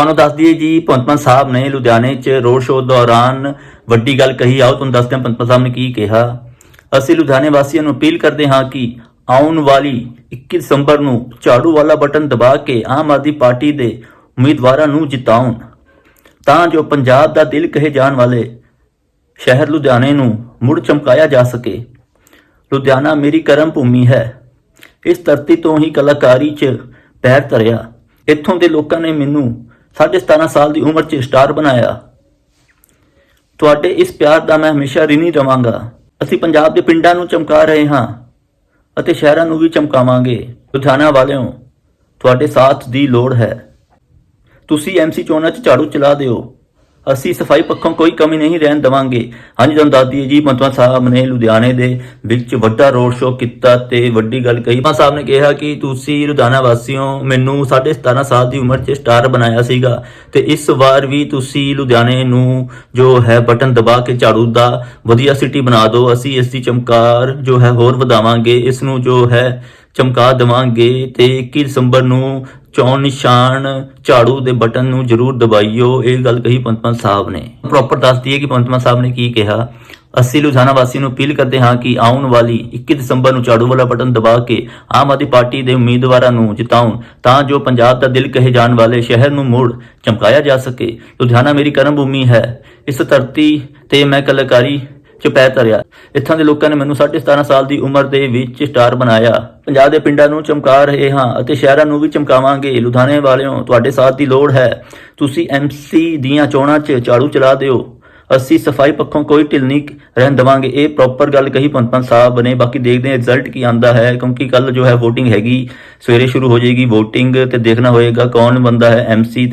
ਤੁਹਾਨੂੰ ਦੱਸ ਦਈਏ ਜੀ ਭਗਵੰਤ ਸਾਹਿਬ ਨੇ ਲੁਧਿਆਣੇ 'ਚ ਰੋਡ ਸ਼ੋਅ ਦੌਰਾਨ ਵੱਡੀ ਗੱਲ ਕਹੀ। ਆਓ ਤੁਹਾਨੂੰ ਦੱਸਦੇ ਹਾਂ ਭਗਵੰਤ ਸਾਹਿਬ ਨੇ ਕੀ ਕਿਹਾ। ਅਸੀਂ ਲੁਧਿਆਣੇ ਵਾਸੀਆਂ ਨੂੰ ਅਪੀਲ ਕਰਦੇ ਹਾਂ ਕਿ ਆਉਣ ਵਾਲੀ 21 ਦਸੰਬਰ ਨੂੰ ਝਾੜੂ ਵਾਲਾ ਬਟਨ ਦਬਾ ਕੇ ਆਮ ਆਦਮੀ ਪਾਰਟੀ ਦੇ ਉਮੀਦਵਾਰਾਂ ਨੂੰ ਜਿਤਾਉਣ। ਤਾਂ ਜੋ ਪੰਜਾਬ ਦਾ ਦਿਲ ਕਹੇ ਜਾਣ ਵਾਲੇ ਸ਼ਹਿਰ ਲੁਧਿਆਣੇ ਨੂੰ ਮੁੜ ਚਮਕਾਇਆ ਜਾ ਸਕੇ। ਲੁਧਿਆਣਾ ਮੇਰੀ ਕਰਮ ਭੂਮੀ ਹੈ। ਇਸ ਧਰਤੀ ਤੋਂ ਹੀ ਕਲਾਕਾਰੀ 'ਚ ਪੈਰ ਧਰਿਆ। ਇੱਥੋਂ ਦੇ ਲੋਕਾਂ ਨੇ ਮੈਨੂੰ 17.5 ਸਾਲ ਦੀ ਉਮਰ 'ਚ ਸਟਾਰ ਬਣਾਇਆ। ਤੁਹਾਡੇ ਇਸ ਪਿਆਰ ਦਾ ਮੈਂ ਹਮੇਸ਼ਾ ਰਿਣੀ ਰਵਾਂਗਾ। ਅਸੀਂ ਪੰਜਾਬ ਦੇ ਪਿੰਡਾਂ ਨੂੰ ਚਮਕਾ ਰਹੇ ਹਾਂ ਅਤੇ ਸ਼ਹਿਰਾਂ ਨੂੰ ਵੀ ਚਮਕਾਵਾਂਗੇ। ਲੁਧਿਆਣਾ ਵਾਲਿਓ, ਤੁਹਾਡੇ ਸਾਥ ਦੀ ਲੋੜ ਹੈ। ਤੁਸੀਂ ਐਮਸੀ ਚੋਣਾਂ 'ਚ ਝਾੜੂ ਚਲਾ ਦਿਓ। ਅਸੀਂ ਸਫ਼ਾਈ ਪੱਖੋਂ ਕੋਈ ਕਮੀ ਨਹੀਂ ਰਹਿਣ ਦਵਾਂਗੇ। ਹਾਂਜੀ, ਤੁਹਾਨੂੰ ਦੱਸ ਦਈਏ ਜੀ ਮੰਤਵਾ ਸਾਹਿਬ ਨੇ ਲੁਧਿਆਣੇ ਦੇ ਵਿੱਚ ਵੱਡਾ ਰੋਡ ਸ਼ੋਅ ਕੀਤਾ ਤੇ ਵੱਡੀ ਗੱਲ ਕਹੀ। ਮੰਤਵਾ ਸਾਹਿਬ ਨੇ ਕਿਹਾ ਕਿ ਤੁਸੀਂ ਲੁਧਿਆਣਾ ਵਾਸੀਓ, ਮੈਨੂੰ 17.5 ਸਾਲ ਦੀ ਉਮਰ 'ਚ ਸਟਾਰ ਬਣਾਇਆ ਸੀਗਾ ਤੇ ਇਸ ਵਾਰ ਵੀ ਤੁਸੀਂ ਲੁਧਿਆਣੇ ਨੂੰ ਜੋ ਹੈ ਬਟਨ ਦਬਾ ਕੇ ਝਾੜੂ ਦਾ ਵਧੀਆ ਸਿਟੀ ਬਣਾ ਦਿਓ। ਅਸੀਂ ਇਸ ਦੀ ਚਮਕਾਰ ਜੋ ਹੈ ਹੋਰ ਵਧਾਵਾਂਗੇ। ਇਸ ਨੂੰ ਜੋ ਹੈ ਚਮਕਾ ਦੇਵਾਂਗੇ ਤੇ 21 ਦਸੰਬਰ ਨੂੰ ਚੌਣ ਨਿਸ਼ਾਨ ਝਾੜੂ ਦੇ ਬਟਨ ਨੂੰ ਜ਼ਰੂਰ ਦਬਾਈਓ। ਇਹ ਗੱਲ ਕਹੀ ਪੰਤਮਨ ਸਾਹਿਬ ਨੇ। ਪ੍ਰੋਪਰ ਦੱਸ ਦਈਏ ਕਿ ਪੰਤਮਨ ਸਾਹਿਬ ਨੇ ਕੀ ਕਿਹਾ। ਅਸੀਂ ਲੁਧਿਆਣਾ ਵਾਸੀਆਂ ਨੂੰ ਅਪੀਲ ਕਰਦੇ ਹਾਂ ਕਿ ਆਉਣ ਵਾਲੀ 21 ਦਸੰਬਰ ਨੂੰ ਝਾੜੂ ਵਾਲਾ ਬਟਨ ਦਬਾ ਕੇ ਆਮ ਆਦਮੀ ਪਾਰਟੀ ਦੇ ਉਮੀਦਵਾਰਾਂ ਨੂੰ ਜਿਤਾਉਣ, ਤਾਂ ਜੋ ਪੰਜਾਬ ਦਾ ਦਿਲ ਕਹੇ ਜਾਣ ਵਾਲੇ ਸ਼ਹਿਰ ਨੂੰ ਮੁੜ ਚਮਕਾਇਆ ਜਾ ਸਕੇ। ਲੁਧਿਆਣਾ ਮੇਰੀ ਕਰਮ ਭੂਮੀ ਹੈ। ਇਸ ਧਰਤੀ ਤੇ ਮੈਂ ਕਲਾਕਾਰੀ ਚਪੈ ਪੈ ਧਰਿਆ ਇੱਥਾਂ ਦੇ ਲੋਕਾਂ ਨੇ ਮੈਨੂੰ 17.5 ਸਾਲ ਦੀ ਉਮਰ ਦੇ ਵਿੱਚ ਸਟਾਰ ਬਣਾਇਆ। ਪੰਜਾਬ ਦੇ ਪਿੰਡਾਂ ਨੂੰ ਚਮਕਾ ਰਹੇ ਹਾਂ ਅਤੇ ਸ਼ਹਿਰਾਂ ਨੂੰ ਵੀ ਚਮਕਾਵਾਂਗੇ। ਲੁਧਿਆਣੇ ਵਾਲਿਓ, ਤੁਹਾਡੇ ਸਾਥ ਦੀ ਲੋੜ ਹੈ। ਤੁਸੀਂ ਐਮਸੀ ਦੀਆਂ ਚੋਣਾਂ 'ਚ ਝਾੜੂ ਚਲਾ ਦਿਓ। ਅਸੀਂ ਸਫ਼ਾਈ ਪੱਖੋਂ ਕੋਈ ਢਿੱਲ ਨਹੀਂ ਰਹਿਣ ਦਵਾਂਗੇ। ਇਹ ਪ੍ਰੋਪਰ ਗੱਲ ਕਹੀ ਪੰਤਪਨ ਸਾਹਿਬ ਨੇ। ਬਾਕੀ ਦੇਖਦੇ ਹਾਂ ਰਿਜ਼ਲਟ ਕੀ ਆਂਦਾ ਹੈ, ਕਿਉਂਕਿ ਕੱਲ ਜੋ ਹੈ VOTING ਹੈਗੀ। ਸਵੇਰੇ ਸ਼ੁਰੂ ਹੋ ਜਾਏਗੀ VOTING ਤੇ ਦੇਖਣਾ ਹੋਏਗਾ ਕੌਣ ਬੰਦਾ ਹੈ ਐਮਸੀ